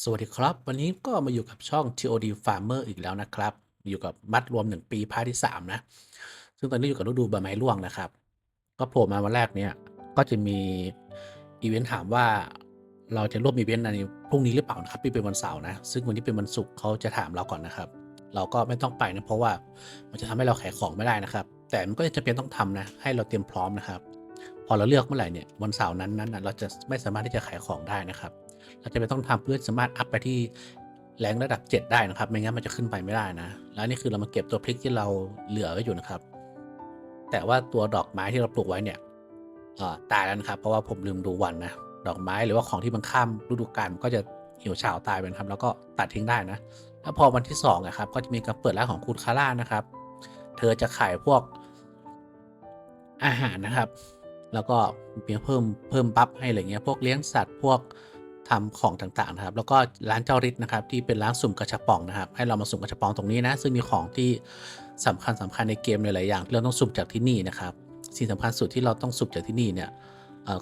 สวัสดีครับ วันนี้ก็มาอยู่กับช่อง TOD Farmer อีกแล้วนะครับ อยู่กับมัดรวม 1 ปีพาร์ทที่ 3 นะ ซึ่งตอนนี้อยู่กับฤดูใบไม้ร่วงนะครับ ก็โผล่มาวันแรกเนี่ย ก็จะมีอีเวนต์ถามว่าเราจะร่วมอีเวนต์ในพรุ่งนี้หรือเปล่านะครับที่เป็นวันเสาร์นะ ซึ่งวันนี้เป็นวันศุกร์เขาจะถามเราก่อนนะครับ เราก็ไม่ต้องไปนะเพราะว่ามันจะทำให้เราขายของไม่ได้นะครับ แต่มันก็จะเป็นต้องทำนะ ให้เราเตรียมพร้อมนะครับ พอเราเลือกเมื่อไหร่เนี่ยวันเสาร์นั้นนั้นนะเราจะไม่สามารถที่จะขายของได้นะครับ เราจะไม่ต้องทำเพื่อสามารถอัพไปที่แรงระดับ 7 ได้นะครับ ไม่งั้นมันจะขึ้นไปไม่ได้นะ แล้วนี่คือเรามาเก็บตัวพริกที่เราเหลือไว้อยู่นะครับ แต่ว่าตัวดอกไม้ที่เราปลูกไว้เนี่ยตายแล้วนะครับ เพราะว่าผมลืมดูวันนะ ดอกไม้หรือว่าของที่มันข้ามฤดูกาลก็จะเหี่ยวเฉาตายไปนะครับ แล้วก็ตัดทิ้งได้นะแล้วพอวันที่2อะครับ ก็จะมีการเปิดร้านของคุณคาร่านะครับ เธอจะขายพวกอาหารนะครับ แล้วก็เพิ่มเพิ่มบัฟให้อะไรเงี้ย พวกเลี้ยงสัตว์ พวก ทำของต่างๆนะครับ แล้วก็ร้านเจ้าฤทธิ์นะครับที่เป็นร้านสุ่มกระชับปองนะครับ ให้เรามาสุ่มกระชับปองตรงนี้นะซึ่งมีของที่สำคัญสำคัญในเกมหลายๆอย่างที่เราต้องสุ่มจากที่นี่นะครับสิ่งสำคัญสุดที่เราต้องสุ่มจากที่นี่เนี่ย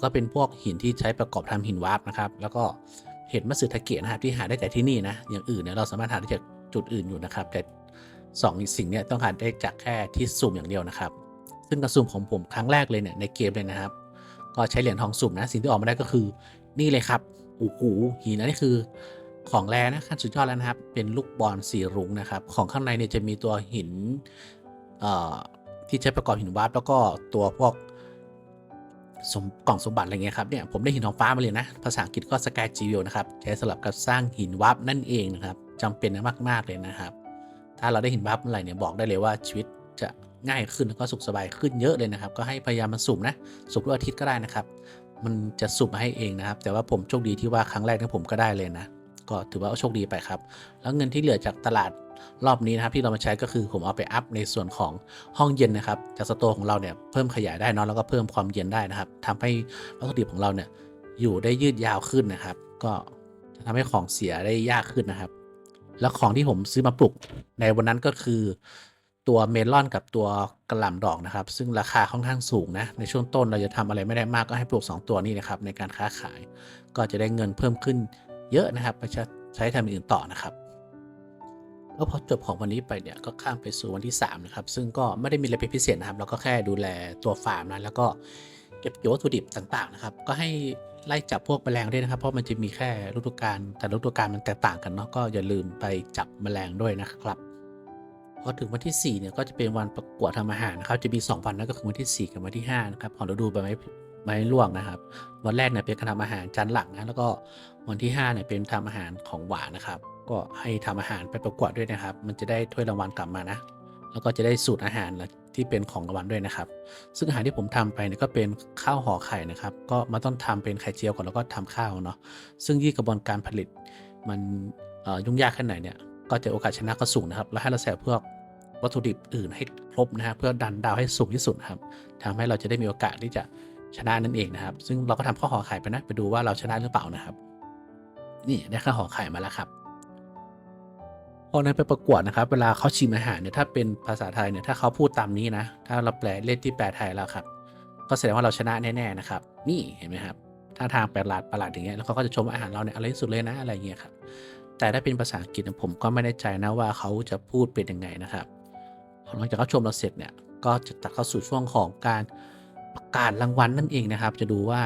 ก็เป็นพวกหินที่ใช้ประกอบทำหินวาร์ปนะครับแล้วก็เห็ดมัตสึทาเกะนะครับที่หาได้แต่ที่นี่นะอย่างอื่นเนี่ยเราสามารถหาได้จากจุดอื่นอยู่นะครับ แต่สองสิ่งเนี่ยต้องหาได้จากแค่ที่สุ่มอย่างเดียวนะครับ ซึ่งกระสุ่มของผมครั้งแรกเลยเนี่ยในเกมเลยนะครับ ก็ใช้เหรียญทองสุ่มนะสิ่งที่ออกมาได้ก็คือนี่เลยครับ โอ้โหหินอันนี้คือของแรนะขั้นสุดยอดแล้วนะครับ เป็นลูกบอลสีรุ้งนะครับ ของข้างในเนี่ยจะมีตัวหินที่ใช้ประกอบหินวาร์ปแล้วก็ตัวพวกสมกล่องสมบัติอะไรเงี้ยครับเนี่ยผมได้หินทองฟ้ามาเลยนะ ภาษาอังกฤษก็สกายจิวนะครับ ใช้สำหรับการสร้างหินวาร์ปนั่นเองนะครับจำเป็นมากๆเลยนะครับ ถ้าเราได้หินวาร์ปเมื่อไหร่เนี่ยบอกได้เลยว่าชีวิตจะง่ายขึ้นแล้วก็สุขสบายขึ้นเยอะเลยนะครับ ก็ให้พยายามมาสุ่มนะสุ่มทุกอาทิตย์ก็ได้นะครับ มันจะสุ่มาให้เองนะครับ แต่ว่าผมโชคดีที่ว่าครั้งแรกเนี่ผมก็ได้เลยนะ ก็ถือว่าโชคดีไปครับ แล้วเงินที่เหลือจากตลาดรอบนี้นะครับที่เรามาใช้ก็คือผมเอาไปอัพในส่วนของห้องเย็นนะครับ จากสโตร์ของเราเนี่ยเพิ่มขยายได้นอะแล้วก็เพิ่มความเย็นได้นะครับทำให้วัตถุดิบของเราเนี่ยอยู่ได้ยืดยาวขึ้นนะครับ ก็จะทำให้ของเสียได้ยากขึ้นนะครับ แล้วของที่ผมซื้อมาปลูกในวันนั้นก็คือ ตัวเมลอนกับตัวกระหล่ำดอกนะครับ ซึ่งราคาค่อนข้างสูงนะ ในช่วงต้นเราจะทำอะไรไม่ได้มากก็ให้ปลูก 2 ตัวนี้นะครับในการค้าขาย ก็จะได้เงินเพิ่มขึ้นเยอะนะครับไปใช้ทำอื่นต่อนะครับแล้วพอจบของวันนี้ไปเนี่ยก็ข้ามไปสู่วันที่3นะครับซึ่งก็ไม่ได้มีอะไรพิเศษนะครับ เราก็แค่ดูแลตัวฟาร์มนะแล้วก็เก็บเกี่ยววัตถุดิบต่างๆนะครับ ก็ให้ไล่จับพวกแมลงด้วยนะครับ เพราะมันจะมีแค่ฤดูกาลแต่ฤดูกาลมันแตกต่างกันเนาะก็อย่าลืมไปจับแมลงด้วยนะครับ พอถึงวันที่ 4 เนี่ยก็จะเป็นวันประกวดทำอาหารนะครับ จะมี 2 วันนั่นก็คือวันที่ 4 กับวันที่5นะครับของฤดูใบไม้ไม้ร่วงนะครับ วันแรกเนี่ยเป็นการทำอาหารจานหลักนะแล้วก็วันที่5เนี่ยเป็นทำอาหารของหวานนะครับ ก็ให้ทำอาหารไปประกวดด้วยนะครับ มันจะได้ถ้วยรางวัลกลับมานะ แล้วก็จะได้สูตรอาหารที่เป็นของรางวัลด้วยนะครับ ซึ่งอาหารที่ผมทำไปเนี่ยก็เป็นข้าวห่อไข่นะครับ ก็มาต้องทำเป็นไข่เจียวก่อนแล้วก็ทำข้าวเนาะซึ่งยี่กระบวนการผลิตมันยุ่งยากแค่ไหนเนี่ย ก็จะโอกาสชนะก็สูงนะครับ แล้วให้เราใส่พวกวัตถุดิบอื่นให้ครบนะฮะเพื่อดันดาวให้สูงที่สุดครับทำให้เราจะได้มีโอกาสที่จะชนะนั่นเองนะครับ ซึ่งเราก็ทำข้าวห่อไข่ไปนะไปดูว่าเราชนะหรือเปล่านะครับ นี่ได้ข้าวห่อไข่มาแล้วครับพอนั้นไปประกวดนะครับ เวลาเขาชิมอาหารเนี่ยถ้าเป็นภาษาไทยเนี่ยถ้าเขาพูดตามนี้นะ ถ้าเราแปลเล่นที่แปลไทยแล้วครับ ก็แสดงว่าเราชนะแน่ๆนะครับ นี่เห็นไหมครับถ้าทางประหลาดประหลาดอย่างเงี้ยแล้วเขาก็จะชมว่าอาหารเราเนี่ยอร่อยที่สุดเลยนะอะไรเงี้ยครับ แต่ถ้าเป็นภาษาอังกฤษเนี่ยผมก็ไม่แน่ใจนะว่าเขาจะพูดเป็นยังไงนะครับหลังจากเขาชมเราเสร็จเนี่ยก็จะตัดเข้าสู่ช่วงของการประกาศรางวัลนั่นเองนะครับ จะดูว่า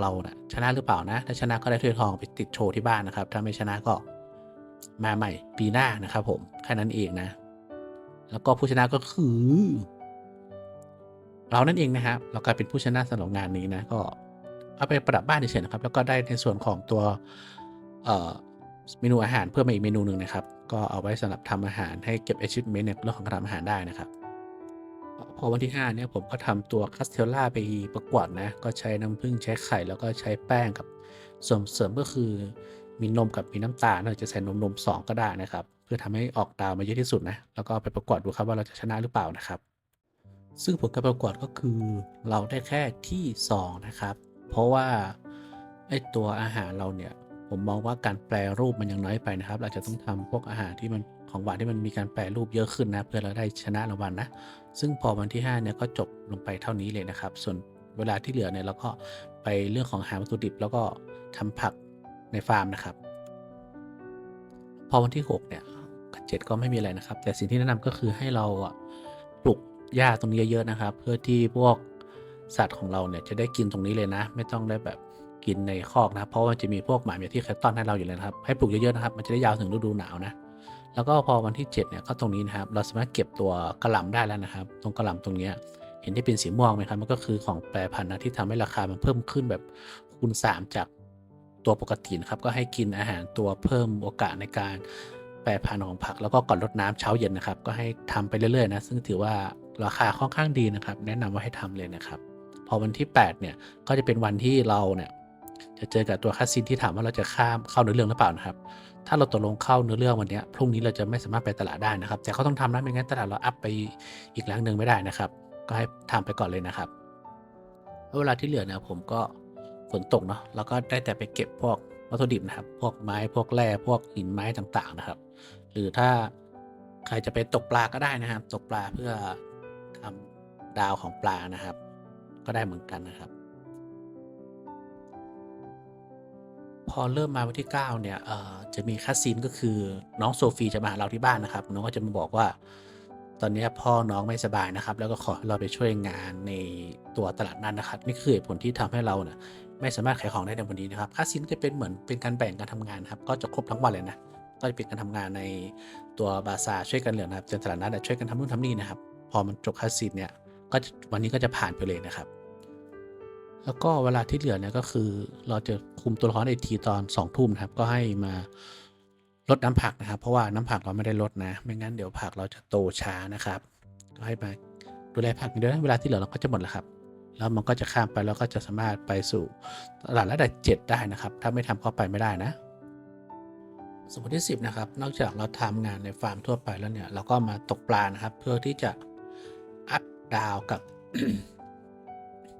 เรานะชนะหรือเปล่านะ ถ้าชนะก็ได้ถ้วยทองไปติดโชว์ที่บ้านนะครับ ถ้าไม่ชนะก็มาใหม่ปีหน้านะครับ ผมแค่นั้นเองนะ แล้วก็ผู้ชนะก็คือ เรานั่นเองนะครับ เรากลายเป็นผู้ชนะสำหรับงานนี้นะก็เอาไปประดับบ้านเฉยๆนะครับ แล้วก็ได้ในส่วนของตัวเอ่อ เมนูอาหารเพิ่มมาอีกเมนูหนึ่งนะครับ ก็เอาไว้สำหรับทำอาหารให้เก็บ achievement ในเรื่องของการทำอาหารได้นะครับ พอวันที่ 5 เนี่ยผมก็ทำตัวคัสเทลล่าไปประกวดนะ ก็ใช้น้ำผึ้งใช้ไข่ แล้วก็ใช้แป้งกับส่วนเสริมก็คือมีนมกับมีน้ำตาลเราจะใส่นมนมสองก็ได้นะครับ เพื่อทำให้ออกดาวมาเยอะที่สุดนะ แล้วก็ไปประกวดดูครับว่าเราจะชนะหรือเปล่านะครับ ซึ่งผลการประกวดก็คือเราได้แค่ที่ 2 นะครับ เพราะว่าไอตัวอาหารเราเนี่ย ผมมองว่าการแปลรูปมันยังน้อยไปนะครับ เราจะต้องทำพวกอาหารที่มันของหวานที่มันมีการแปลรูปเยอะขึ้นนะ เพื่อเราได้ชนะรางวัลนะ ซึ่งพอวันที่5เนี่ยก็จบลงไปเท่านี้เลยนะครับ ส่วนเวลาที่เหลือเนี่ยเราก็ไปเรื่องของหาวัตถุดิบ แล้วก็ทำผักในฟาร์มนะครับ พอวันที่6เนี่ยกับ7ก็ไม่มีอะไรนะครับ แต่สิ่งที่แนะนำก็คือให้เราปลูกหญ้าตรงนี้เยอะๆนะครับ เพื่อที่พวกสัตว์ของเราเนี่ยจะได้กินตรงนี้เลยนะ ไม่ต้องได้แบบ กินในคอกนะครับ เพราะว่าจะมีพวกหมาเมียที่เคยต้อนให้เราอยู่เลยนะครับ ให้ปลูกเยอะๆนะครับ มันจะได้ยาวถึงฤดูหนาวนะ แล้วก็พอวันที่ 7 เนี่ยก็ตรงนี้นะครับ เราสามารถเก็บตัวกระหล่ำได้แล้วนะครับ ตรงกระหล่ำตรงเนี้ยเห็นที่เป็นสีม่วงไหมครับ มันก็คือของแปรพันธุ์นะที่ทำให้ราคามันเพิ่มขึ้นแบบคูณ 3 จากตัวปกตินะครับ ก็ให้กินอาหารตัวเพิ่มโอกาสในการแปรพันธุ์ของผัก แล้วก็ก่อนรดน้ำเช้าเย็นนะครับ ก็ให้ทำไปเรื่อยๆนะ ซึ่งถือว่าราคาค่อนข้างดีนะครับ แนะนำว่าให้ทำเลยนะครับ พอวันที่ 8 เนี่ย ก็จะเป็นวันที่เราเนี่ย จะเจอกับตัวคัสซินที่ถามว่าเราจะข้ามเข้าเนื้อเรื่องหรือเปล่านะครับ ถ้าเราตกลงเข้าเนื้อเรื่องวันนี้พรุ่งนี้เราจะไม่สามารถไปตลาดได้นะครับ แต่เขาต้องทำนะไม่งั้นตลาดเราอัพไปอีกแรงหนึ่งไม่ได้นะครับ ก็ให้ทำไปก่อนเลยนะครับแล้วเวลาที่เหลือเนี่ยผมก็ฝนตกเนาะแล้วก็ได้แต่ไปเก็บพวกวัตถุดิบนะครับ พวกไม้พวกแร่พวกหินไม้ต่างๆนะครับ หรือถ้าใครจะไปตกปลาก็ได้นะครับ ตกปลาเพื่อทำดาวของปลานะครับ ก็ได้เหมือนกันนะครับ พอเริ่มมาวันที่ 9 เนี่ยจะมีคัสซีนก็คือน้องโซฟีจะมาหาเราที่บ้านนะครับ น้องก็จะมาบอกว่า ตอนนี้พ่อน้องไม่สบายนะครับ แล้วก็ขอเราไปช่วยงานในตัวตลาดนั้นนะครับ นี่คือเหตุผลที่ทำให้เราเนี่ยไม่สามารถขายของได้ในวันนี้นะครับคัสซีนจะเป็นเหมือนเป็นการแบ่งการทำงานครับ ก็จะครบทั้งวันเลยนะ ก็จะเป็นการทำงานในตัวบาซาช่วยกันเหลือนะครับจนตลาดนัดอะช่วยกันทำนู่นทำนี่นะครับ พอมันจบคัสซีนเนี่ย ก็จะวันนี้ก็จะผ่านไปเลยนะครับ แล้วก็เวลาที่เหลือเนี่ยก็คือเราจะคุมตัวละครอีกทีตอน2องทุ่มนะครับ ก็ให้มาลดน้ำผักนะครับ เพราะว่าน้ำผักเราไม่ได้ลดนะ ไม่งั้นเดี๋ยวผักเราจะโตช้านะครับ ก็ให้มาดูแลผักเดี๋ยวเวลาที่เหลือเราก็จะหมดแล้วครับ แล้วมันก็จะข้ามไปแล้วก็จะสามารถไปสู่ตลาดระดับเจ็ดได้นะครับ ถ้าไม่ทำเข้าไปไม่ได้นะสมมติที่10นะครับ นอกจากเราทำงานในฟาร์มทั่วไปแล้วเนี่ย เราก็มาตกปลานะครับ เพื่อที่จะอัพดาวกับ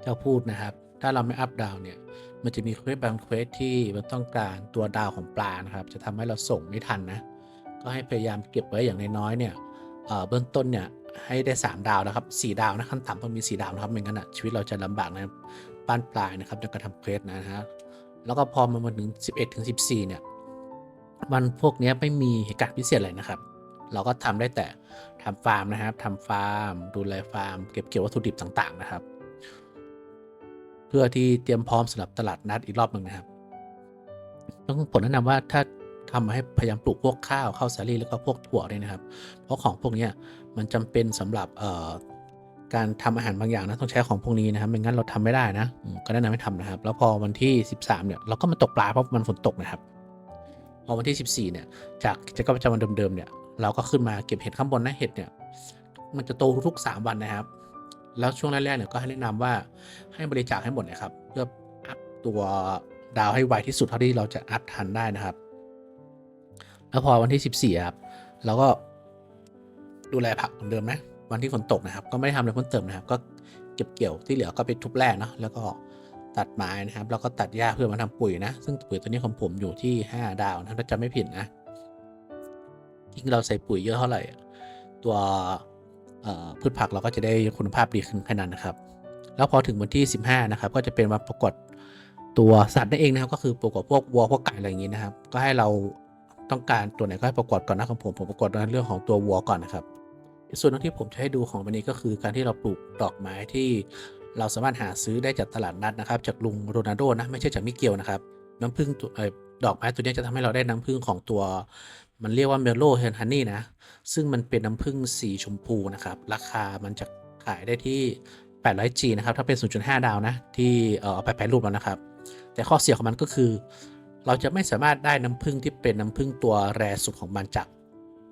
เจ้าพูดนะครับ ถ้าเราไม่อัพดาวเนี่ย มันจะมีเควสบางเควสที่มันต้องการตัวดาวของปลานะครับ จะทำให้เราส่งไม่ทันนะ ก็ให้พยายามเก็บไว้อย่างน้อยๆเนี่ยเบื้องต้นเนี่ยให้ได้ 3 ดาวนะครับ4ดาวนะขั้นต่ำต้องมี 4 ดาวนะครับไม่งั้นอะชีวิตเราจะลำบากในบ้านปลายนะครับในการทำเควสนะฮะแล้วก็พอมาถึง 11ถึง14 เนี่ยมันพวกเนี้ยไม่มีเหตุการณ์พิเศษอะไรนะครับ เราก็ทำได้แต่ทำฟาร์มนะครับทำฟาร์ม ดูแลฟาร์ม เก็บเกี่ยววัตถุดิบต่างๆนะครับ เพื่อที่เตรียมพร้อมสำหรับตลาดนัดอีกรอบหนึ่งนะครับต้องผมแนะนำว่าถ้าทำให้พยายามปลูกพวกข้าวข้าวสาลีแล้วก็พวกถั่วด้วยนะครับ เพราะของพวกนี้มันจำเป็นสำหรับการทำอาหารบางอย่างนะต้องใช้ของพวกนี้นะครับไม่งั้นเราทำไม่ได้นะก็แนะนำให้ทำนะครับ แล้วพอวันที่ 13เนี่ยเราก็มาตกปลาเพราะมันฝนตกนะครับ พอวันที่ 14เนี่ยจากกิจกรรมประจำวันเดิมๆเนี่ยเราก็ขึ้นมาเก็บเห็ดข้างบนนะเห็ดเนี่ยมันจะโตทุกๆ3วันนะครับ แล้วช่วงแรกๆเนี่ยก็ให้แนะนำว่าให้บริจาคให้หมดนะครับ เพื่ออัพตัวดาวให้ไวที่สุดเท่าที่เราจะอัพทันได้นะครับ แล้วพอวันที่ 14ครับเราก็ดูแลผักเหมือนเดิมนะวันที่ฝนตกนะครับ ก็ไม่ได้ทำอะไรเพิ่มเติมนะครับ ก็เก็บเกี่ยวที่เหลือก็ไปทุบแร่เนาะแล้วก็ตัดไม้นะครับ แล้วก็ตัดหญ้าเพื่อมาทำปุ๋ยนะ ซึ่งปุ๋ยตัวนี้ของผมอยู่ที่ 5 ดาวนะถ้าจำไม่ผิดนะยิ่งเราใส่ปุ๋ยเยอะเท่าไหร่ตัว พืชผักเราก็จะได้คุณภาพดีขึ้นแค่นั้นนะครับ แล้วพอถึงวันที่ 15 นะครับ ก็จะเป็นวันประกวดตัวสัตว์นั่นเองนะครับก็คือประกวดพวกวัวพวกไก่อะไรอย่างนี้นะครับ ก็ให้เราต้องการตัวไหนก็ให้ประกวดก่อนนะของผมผมประกวดในเรื่องของตัววัวก่อนนะครับส่วนที่ผมจะให้ดูของวันนี้ก็คือการที่เราปลูกดอกไม้ที่เราสามารถหาซื้อได้จากตลาดนัดนะครับ จากลุงโรนัลโดนะไม่ใช่จากมิเกลนะครับน้ำผึ้งตัวเอ ดอกไม้ตัวนี้จะทำให้เราได้น้ำผึ้งของตัว มันเรียกว่าเมลโล่เฮนฮันนี่นะ ซึ่งมันเป็นน้ำผึ้งสีชมพูนะครับ ราคามันจะขายได้ที่ 800G นะครับ ถ้าเป็น 0.5 ดาวนะ ที่เออเอาไปแปรรูปแล้วนะครับ แต่ข้อเสียของมันก็คือ เราจะไม่สามารถได้น้ำผึ้งที่เป็นน้ำผึ้งตัวแรสุดของมันจาก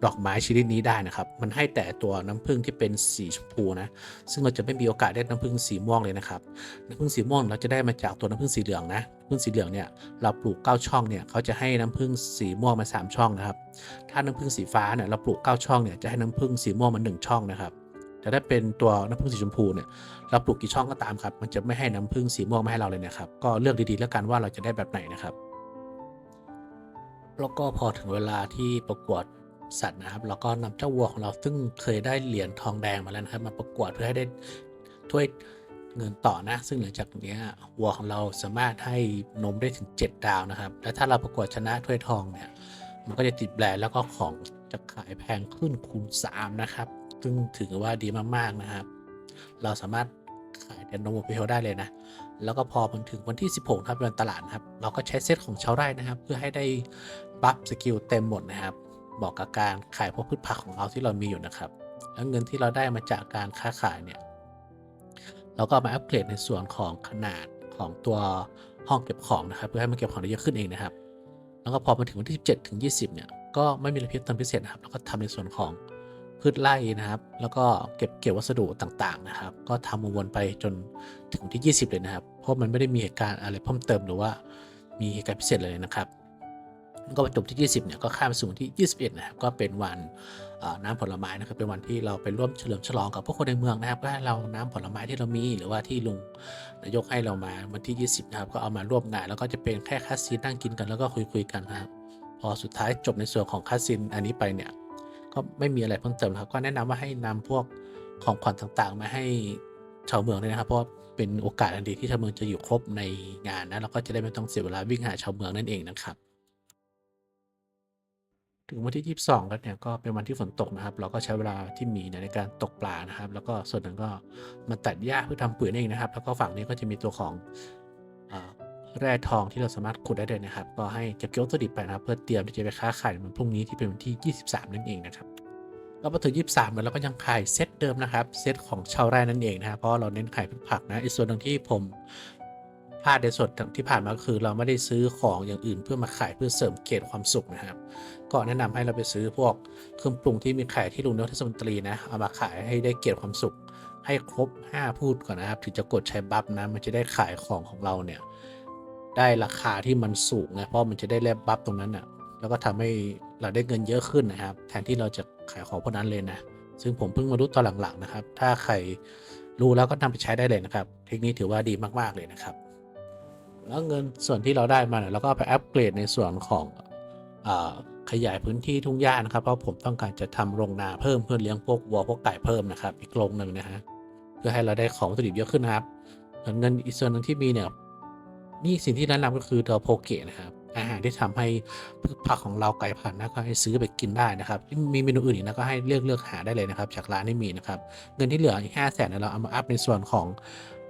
ดอกไม้ชนิดนี้ได้นะครับ มันให้แต่ตัวน้ำผึ้งที่เป็นสีชมพูนะ ซึ่งเราจะไม่มีโอกาสได้น้ำผึ้งสีม่วงเลยนะครับ น้ำผึ้งสีม่วงเราจะได้มาจากตัวน้ำผึ้งสีเหลืองนะน้ำผึ้งสีเหลืองเนี่ยเราปลูก 9 ช่องเนี่ยเขาจะให้น้ำผึ้งสีม่วงมา 3 ช่องนะครับ ถ้าน้ำผึ้งสีฟ้าเนี่ยเราปลูก 9 ช่องเนี่ยจะให้น้ำผึ้งสีม่วงมา 1 ช่องนะครับแต่ถ้าเป็นตัวน้ำผึ้งสีชมพูเนี่ยเราปลูกกี่ช่องก็ตามครับ มันจะไม่ให้น้ำผึ้งสีม่วงมาให้เราเลยนะครับ ก็เลือกดีๆแล้วกันว่าเราจะได้แบบไหนนะครับ แล้วก็พอถึงเวลาที่ประกวด สัตว์นะครับเราก็นำเจ้าวัวของเราซึ่งเคยได้เหรียญทองแดงมาแล้วนะครับ มาประกวดเพื่อให้ได้ถ้วยเงินต่อนะ ซึ่งหลังจากนี้วัวของเราสามารถให้นมได้ถึง 7 ดาวนะครับ และถ้าเราประกวดชนะถ้วยทองเนี่ย มันก็จะติดแบรนด์แล้วก็ของจะขายแพงขึ้นคูณ 3 นะครับ ซึ่งถือว่าดีมากๆนะครับ เราสามารถขายแดนโนโมเพลได้เลยนะ แล้วก็พอมันถึงวันที่ 16ครับเป็นวันตลาดนะครับ เราก็ใช้เซตของชาวไร่นะครับ เพื่อให้ได้บัฟสกิลเต็มหมดนะครับ เหมาะกับการขายพวกพืชผักของเราที่เรามีอยู่นะครับ แล้วเงินที่เราได้มาจากการค้าขายเนี่ยเราก็เอามาอัปเกรดในส่วนของขนาดของตัวห้องเก็บของนะครับ เพื่อให้มันเก็บของได้เยอะขึ้นเองนะครับ แล้วก็พอมาถึงวันที่ 17 ถึง 20 เนี่ยก็ไม่มีอะไรพิเศษเติมพิเศษนะครับ แล้วก็ทำในส่วนของพืชไร่นะครับ แล้วก็เก็บเกี่ยววัสดุต่างๆนะครับ ก็ทำวนไปจนถึงที่ 20 เลยนะครับ เพราะมันไม่ได้มีเหตุการณ์อะไรเพิ่มเติมหรือว่ามีเหตุการณ์พิเศษเลยนะครับ ก็จบที่ 20เนี่ยก็ข้ามสู่ที่ 21นะครับก็เป็นวันน้ำผลไม้นะครับเป็นวันที่เราไปร่วมเฉลิมฉลองกับพวกคนในเมืองนะครับก็ให้เราน้ำผลไม้ที่เรามีหรือว่าที่ลุงนายกให้เรามาวันที่ 20นะครับก็เอามาร่วมงานแล้วก็จะเป็นแค่คัสซีนนั่งกินกันแล้วก็คุยๆกันนะครับพอสุดท้ายจบในส่วนของคัสซินอันนี้ไปเนี่ยก็ไม่มีอะไรเพิ่มเติมครับก็แนะนำว่าให้นำพวกของขวัญต่างๆ มาให้ชาวเมืองเลยนะครับเพราะเป็นโอกาสอันดีที่ชาวเมืองจะอยู่ครบในงานนะแล้วก็จะได้ไม่ต้องเสียเวลาวิ่งหาชาวเมืองนั่นเองนะครับ ถึงวันที่ 22แล้วเนี่ยก็เป็นวันที่ฝนตกนะครับ เราก็ใช้เวลาที่มีเนี่ยในการตกปลานะครับ แล้วก็ส่วนหนึ่งก็มาตัดหญ้าเพื่อทำปุ๋ยนั่นเองนะครับ แล้วก็ฝั่งนี้ก็จะมีตัวของแร่ทองที่เราสามารถขุดได้เลยนะครับ ก็ให้เก็บเกี่ยววัตถุดิบไปนะครับ เพื่อเตรียมที่จะไปค้าขายในวันพรุ่งนี้ที่เป็นวันที่ 23 นั่นเองนะครับก็มาถึง 23แล้วเราก็ยังขายเซตเดิมนะครับ เซตของชาวไร่นั่นเองนะครับเพราะเราเน้นขายพืชผักนะอีกส่วนหนึ่งที่ผม พลาดในส่วนที่ผ่านมาคือเราไม่ได้ซื้อของอย่างอื่นเพื่อมาขายเพื่อเสริมเกรดความสุขนะครับ ก็แนะนำให้เราไปซื้อพวกเครื่องปรุงที่มีขายที่ลุงนกเทศมนตรีนะเอามาขายให้ได้เกรดความสุข ให้ครบ 5 พูดก่อนนะครับถึงจะกดใช้บัฟนะมันจะได้ขายของของเราเนี่ยได้ราคาที่มันสูงนะเพราะมันจะได้แลบบัฟตรงนั้นอะแล้วก็ทำให้เราได้เงินเยอะขึ้นนะครับ แทนที่เราจะขายของพวกนั้นเลยนะซึ่งผมเพิ่งมารู้ตอนหลังๆนะครับ ถ้าใครรู้แล้วก็นำไปใช้ได้เลยนะครับ เทคนิคถือว่าดีมากๆเลยนะครับ แล้วเงินส่วนที่เราได้มาเนี่ยเราก็ไปอัปเกรดในส่วนของอขยายพื้นที่ทุ่งหญ้านะครับ เพราะผมต้องการจะทำโรงนาเพิ่มเพื่อเลี้ยงพวกวัวพวกไก่เพิ่มนะครับ อีกโรงหนึ่งนะฮะเพื่อให้เราได้ของวัตถุดิบเยอะขึ้นนะครับส่วนเงินอีกส่วนหนึ่งที่มีเนี่ยนี่สิ่งที่แนะนำก็คือตัวโพเกะนะครับ อาหารที่ทำให้พืชผักของเราไก่พันธุ์นะก็ให้ซื้อไปกินได้นะครับมีเมนูอื่นอีกนะก็ให้เลือกเลือกหาได้เลยนะครับ จากร้านที่มีนะครับ เงินที่เหลืออีกห้าแสนเราเอามาอัพในส่วนของ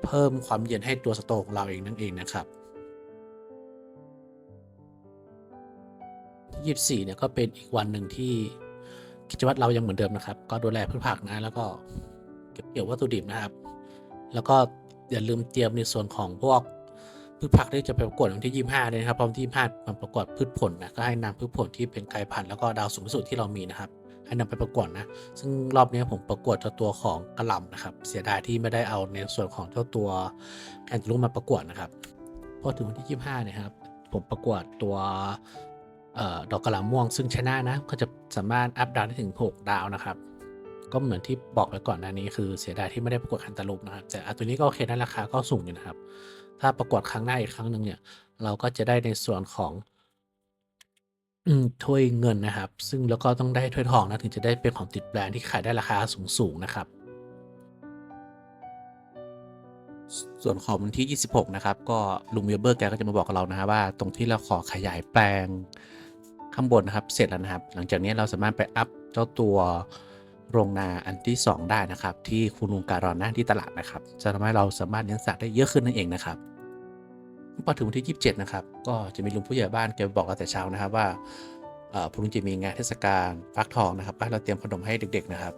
เพิ่มความเย็นให้ตัวสโตของเราเองนั่นเองนะครับ 24เนี่ยก็เป็นอีกวันหนึ่งที่กิจวัตรเรายังเหมือนเดิมนะครับ ก็ดูแลพืชผักนะ แล้วก็เก็บเกี่ยววัตถุดิบนะครับ แล้วก็อย่าลืมเตรียมในส่วนของพวกพืชผักที่จะไปประกวดวันที่ 25เลยนะครับพราะวันที่25มันประกวดพืชผลนะก็ให้นำพืชผลที่เป็นไก่พันธุ์แล้วก็ดาวสูงสุดที่เรามีนะครับ ให้นำไปประกวดนะ ซึ่งรอบนี้ผมประกวดเจ้าตัวของกระหล่ำนะครับ เสียดายที่ไม่ได้เอาในส่วนของเจ้าตัวแอนติลูปมาประกวดนะครับพอถึงวันที่ 25เนี่ยครับผมประกวดตัว ดอกกระหล่ำม่วงซึ่งชนะนะก็จะสามารถอัพดาวได้ถึง 6 ดาวนะครับ ก็เหมือนที่บอกไปก่อนหน้านี้คือเสียดายที่ไม่ได้ประกวดคันตาลูปนะครับ แต่ตัวนี้ก็โอเคนะราคาก็สูงอยู่นะครับ ถ้าประกวดครั้งหน้าอีกครั้งหนึ่งเนี่ย เราก็จะได้ในส่วนของถ้วยเงินนะครับ ซึ่งแล้วก็ต้องได้ถ้วยทองนะถึงจะได้เป็นของติดแบรนด์ที่ขายได้ราคาสูงๆนะครับส่วนของวันที่ 26 นะครับ ก็ลุงเวเบอร์แกก็จะมาบอกกับเรานะครับว่าตรงที่เราขอขยายแปลง ข้างบนนะครับเสร็จแล้วนะครับ หลังจากนี้เราสามารถไปอัพเจ้าตัวโรงนาอันที่ 2 ได้นะครับ ที่คุณลุงการอนหน้าที่ตลาดนะครับ จะทำให้เราสามารถเลี้ยงสัตว์ได้เยอะขึ้นนั่นเองนะครับพอถึงวันที่ 27 นะครับ ก็จะมีลุงผู้ใหญ่บ้านแกบอกเราแต่เช้านะครับว่าพรุ่งนี้จะมีงานเทศกาลฟักทองนะครับให้เราเตรียมขนมให้เด็ก ๆนะครับ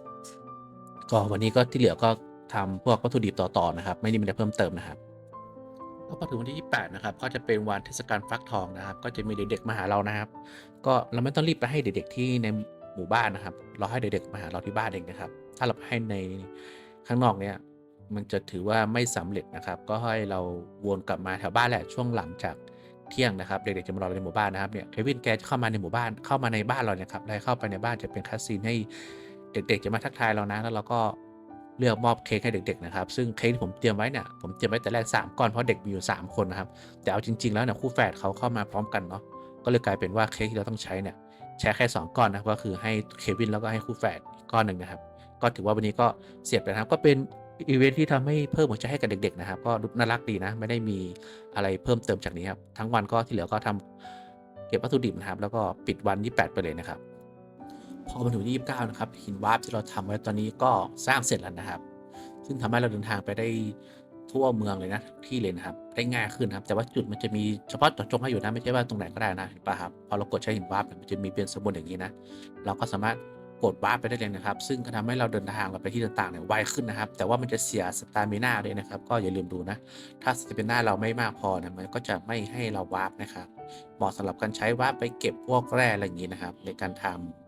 ก็วันนี้ก็ที่เหลือก็ทำพวกวัตถุดิบต่อๆนะครับ ไม่ได้มีอะไรเพิ่มเติมนะครับก็พอถึงวันที่ 28 นะครับ ก็จะเป็นวันเทศกาลฟักทองนะครับ ก็จะมีเด็กๆมาหาเรานะครับ ก็เราไม่ต้องรีบไปให้เด็กๆที่ในหมู่บ้านนะครับ เราให้เด็กๆมาหาเราที่บ้านเองนะครับ ถ้าเราให้ในข้างนอกเนี่ยมันจะถือว่าไม่สำเร็จนะครับ ก็ให้เราวนกลับมาแถวบ้านแหละช่วงหลังจากเที่ยงนะครับเด็กๆจะมารอเราในหมู่บ้านนะครับเนี่ยเควินแกจะเข้ามาในหมู่บ้านเข้ามาในบ้านเราเนี่ยครับแล้วเข้าไปในบ้านจะเป็นคัสซีนให้เด็กๆจะมาทักทายเรานะแล้วเราก็เลือกมอบเค้กให้เด็กๆนะครับ ซึ่งเค้กที่ผมเตรียมไว้เนี่ยผมเตรียมไว้แต่แรก3ก้อนเพราะเด็กมีอยู่ 3 คนนะครับ แต่เอาจริง ๆ แล้วเนี่ยคู่แฝดเขาเข้ามาพร้อมกันเนาะ ก็เลยกลายเป็นว่าเค้กที่เราต้องใช้เนี่ยใช้แค่ 2 ก้อนนะครับก็คือให้เควินแล้วก็ให้คู่แฝดก้อนหนึ่งนะครับ ก็ถือว่าวันนี้ก็เสียบไปนะครับก็เป็นอีเวนท์ที่ทำให้เพิ่มหัวใจให้กับเด็ก ๆ นะครับ ก็น่ารักดีนะ ไม่ได้มีอะไรเพิ่มเติมจากนี้ครับ ทั้งวันก็ที่เหลือก็ทำเก็บวัตถุดิบนะครับ แล้วก็ปิดวัน28ไปเลยนะครับ พอมาถึงวันที่29 นะครับหินวาร์ปที่เราทำไว้ตอนนี้ก็สร้างเสร็จแล้วนะครับ ซึ่งทำให้เราเดินทางไปได้ ทั่วเมืองเลยนะที่เลยนะครับได้ง่ายขึ้นครับ แต่ว่าจุดมันจะมีเฉพาะเจาะจงให้อยู่นะไม่ใช่ว่าตรงไหนก็ได้นะเห็นปะครับพอเรากดใช้หินวาร์ปมันจะมีเป็นสมุดอย่างนี้นะเราก็สามารถกดวาร์ปไปได้เลยนะครับ ซึ่งก็ทำให้เราเดินทางเราไปที่ต่างๆเนี่ยไวขึ้นนะครับ แต่ว่ามันจะเสียสตามินาด้วยนะครับ ก็อย่าลืมดูนะ ถ้าสตามินาเราไม่มากพอเนี่ยมันก็จะไม่ให้เราวาร์ปนะครับเหมาะสำหรับการใช้วาร์ปไปเก็บพวกแร่อะไรอย่างนี้นะครับ ในการทำ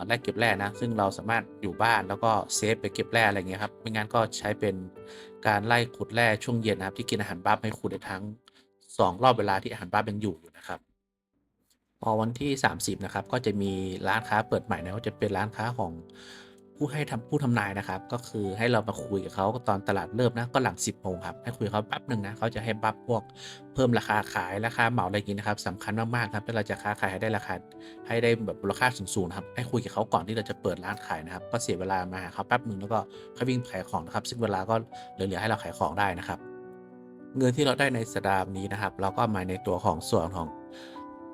เอ่อแลกเก็บแร่นะ ซึ่งเราสามารถอยู่บ้านแล้วก็เซฟไปเก็บแร่อะไรเงี้ยครับ ไม่งั้นก็ใช้เป็นการไล่ขุดแร่ช่วงเย็นนะครับ ที่กินอาหารบ้าให้ขุดได้ทั้ง 2 รอบเวลาที่อาหารบ้ายังอยู่อยู่นะครับพอวันที่ 30 นะครับ ก็จะมีร้านค้าเปิดใหม่นะก็จะเป็นร้านค้าของ ผู้ให้ทำผู้ทำนายนะครับ ก็คือให้เรามาคุยกับเขาตอนตลาดเริ่มนะก็หลัง 10โมงครับให้คุยเขาแป๊บหนึ่งนะเขาจะให้บัฟพวกเพิ่มราคาขายราคาเหมาอะไรอย่างนี้นะครับสำคัญมากๆครับถ้าเราจะค้าขายให้ได้ราคาให้ได้แบบมูลค่าสูงๆครับให้คุยกับเขาก่อนที่เราจะเปิดร้านขายนะครับ ก็เสียเวลามาหาเขาแป๊บหนึ่งแล้วก็ค่อยวิ่งขายของนะครับ ซึ่งเวลาก็เหลือๆให้เราขายของได้นะครับ เงินที่เราได้ในสัปดาห์นี้นะครับ เราก็มาในตัวของส่วนของ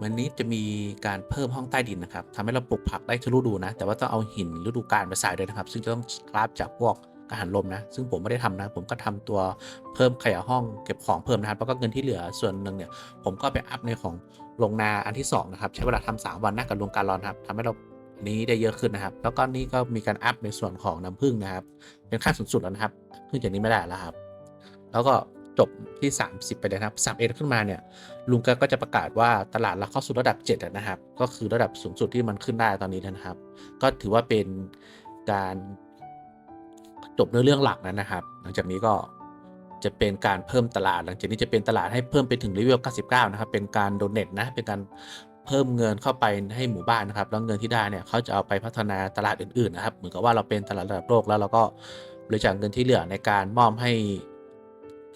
วันนี้จะมีการเพิ่มห้องใต้ดินนะครับทำให้เราปลูกผักได้ทุกฤดูนะ แต่ว่าต้องเอาหินฤดูกาลมาใส่ด้วยนะครับ ซึ่งจะต้องคราฟจากพวกอาหารลมนะ ซึ่งผมไม่ได้ทำนะ ผมก็ทำตัวเพิ่มขยายห้องเก็บของเพิ่มนะครับ แล้วก็เงินที่เหลือส่วนหนึ่งเนี่ย ผมก็ไปอัพในของลงนาอันที่สองนะครับ ใช้เวลาทำสามวันนะกับลงการร้อนครับทำให้เรานี้ได้เยอะขึ้นนะครับ แล้วก็นี่ก็มีการอัพในส่วนของน้ำผึ้งนะครับ เป็นขั้นสูงสุดแล้วนะครับ ขึ้นจากนี้ไม่ได้แล้วครับ แล้วก็ จบที่ 30 ไปเลยนะครับ31ขึ้นมาเนี่ยลุงแกก็จะประกาศว่าตลาดเราเข้าสู่ระดับ7นะครับ ก็คือระดับสูงสุดที่มันขึ้นได้ตอนนี้นะครับ ก็ถือว่าเป็นการจบเนื้อเรื่องหลักแล้วนะครับ หลังจากนี้ก็จะเป็นการเพิ่มตลาด หลังจากนี้จะเป็นตลาดให้เพิ่มไปถึงเลเวล99 นะครับ เป็นการโดเน t นะ เป็นการเพิ่มเงินเข้าไปให้หมู่บ้านนะครับ แล้วเงินที่ได้เนี่ยเขาจะเอาไปพัฒนาตลาดอื่นๆนะครับ เหมือนกับว่าเราเป็นตลาดระดับโลกแล้วเราก็บริจาคเงินที่เหลือในการมอบให้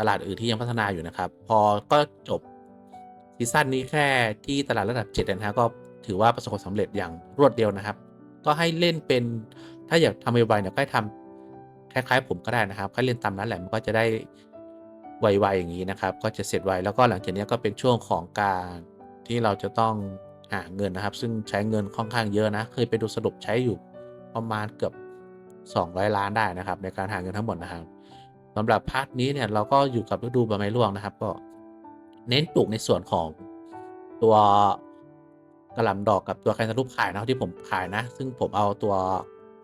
ตลาดอื่นที่ยังพัฒนาอยู่นะครับ พอก็จบซีซั่นนี้แค่ที่ตลาดระดับ7นะฮะก็ถือว่าประสบความสำเร็จอย่างรวดเร็วนะครับ ก็ให้เล่นเป็นถ้าอยากทำไวๆเนี่ยก็ให้ทำคล้าย ๆ ผมก็ได้นะครับให้เล่นตามนั้นแหละมันก็จะได้ไวๆอย่างนี้นะครับ ก็จะเสร็จไวแล้วก็หลังจากนี้ก็เป็นช่วงของการที่เราจะต้องหาเงินนะครับ ซึ่งใช้เงินค่อนข้างเยอะนะเคยไปดูสรุปใช้อยู่ประมาณเกือบ 200 ล้านได้นะครับ ในการหาเงินทั้งหมดนะครับ สำหรับพาร์ทนี้เนี่ยเราก็อยู่กับฤดูใบไม้ร่วงนะครับ ก็เน้นปลูกในส่วนของตัวกระหล่ำดอกกับตัวแคนตาลูปขายนะที่ผมขายนะ ซึ่งผมเอาตัว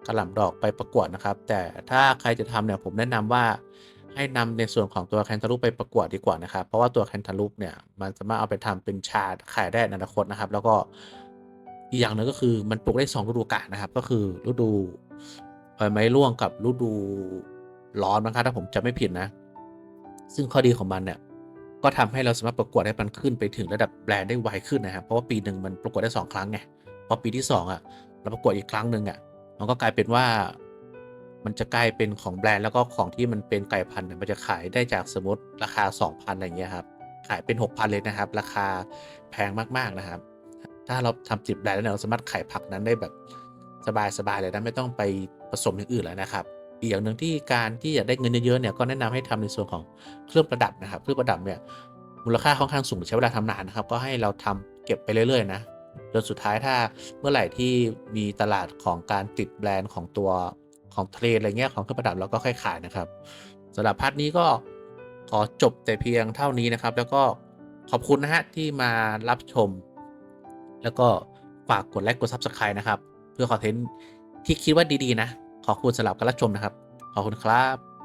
กระหล่ำดอกไปประกวดนะครับ แต่ถ้าใครจะทำเนี่ยผมแนะนำว่าให้นำในส่วนของตัวแคนตาลูปไปประกวดดีกว่านะครับ เพราะว่าตัวแคนตาลูปเนี่ยมันสามารถเอาไปทำเป็นชาขายได้ในอนาคตนะครับ แล้วก็อีกอย่างหนึ่งก็คือมันปลูกได้สองฤดูกาลนะครับ ก็คือฤดูใบไม้ร่วงกับฤดู ร้อนนะครับถ้าผมจำไม่ผิดนะ ซึ่งข้อดีของมันเนี่ยก็ทำให้เราสามารถประกวดให้มันขึ้นไปถึงระดับแบรนด์ได้ไวขึ้นนะครับเพราะว่าปีหนึ่งมันประกวดได้สองครั้งไงพอปีที่สองอะเราประกวดอีกครั้งหนึ่งอะมันก็กลายเป็นว่ามันจะกลายเป็นของแบรนด์แล้วก็ของที่มันเป็นไก่พันธุ์เนี่ยมันจะขายได้จากสมมติราคา 2,000อะไรเงี้ยครับขายเป็น 6,000 เลยนะครับ ราคาแพงมากๆนะครับ ถ้าเราทำจิบแบรนด์แล้วเนี่ยเราสามารถขายผักนั้นได้แบบสบายๆเลยนะไม่ต้องไปผสมอย่างอื่นแล้วนะครับ อีกอย่างหนึ่งที่การที่อยากได้เงินเยอะๆเนี่ยก็แนะนำให้ทำในส่วนของเครื่องประดับนะครับ เครื่องประดับเนี่ยมูลค่าค่อนข้างสูงใช้เวลาทำนานนะครับ ก็ให้เราทำเก็บไปเรื่อยๆนะจนสุดท้ายถ้าเมื่อไหร่ที่มีตลาดของการติดแบรนด์ของตัวของเทรนอะไรเงี้ยของเครื่องประดับเราก็ค่อยขายนะครับสำหรับพาร์ทนี้ก็ขอจบแต่เพียงเท่านี้นะครับ แล้วก็ขอบคุณนะฮะที่มารับชม แล้วก็ฝากกดไลค์กด Subscribe นะครับ เพื่อคอนเทนต์ที่คิดว่าดีๆนะ ขอบคุณสำหรับการรับชมนะครับ ขอบคุณครับ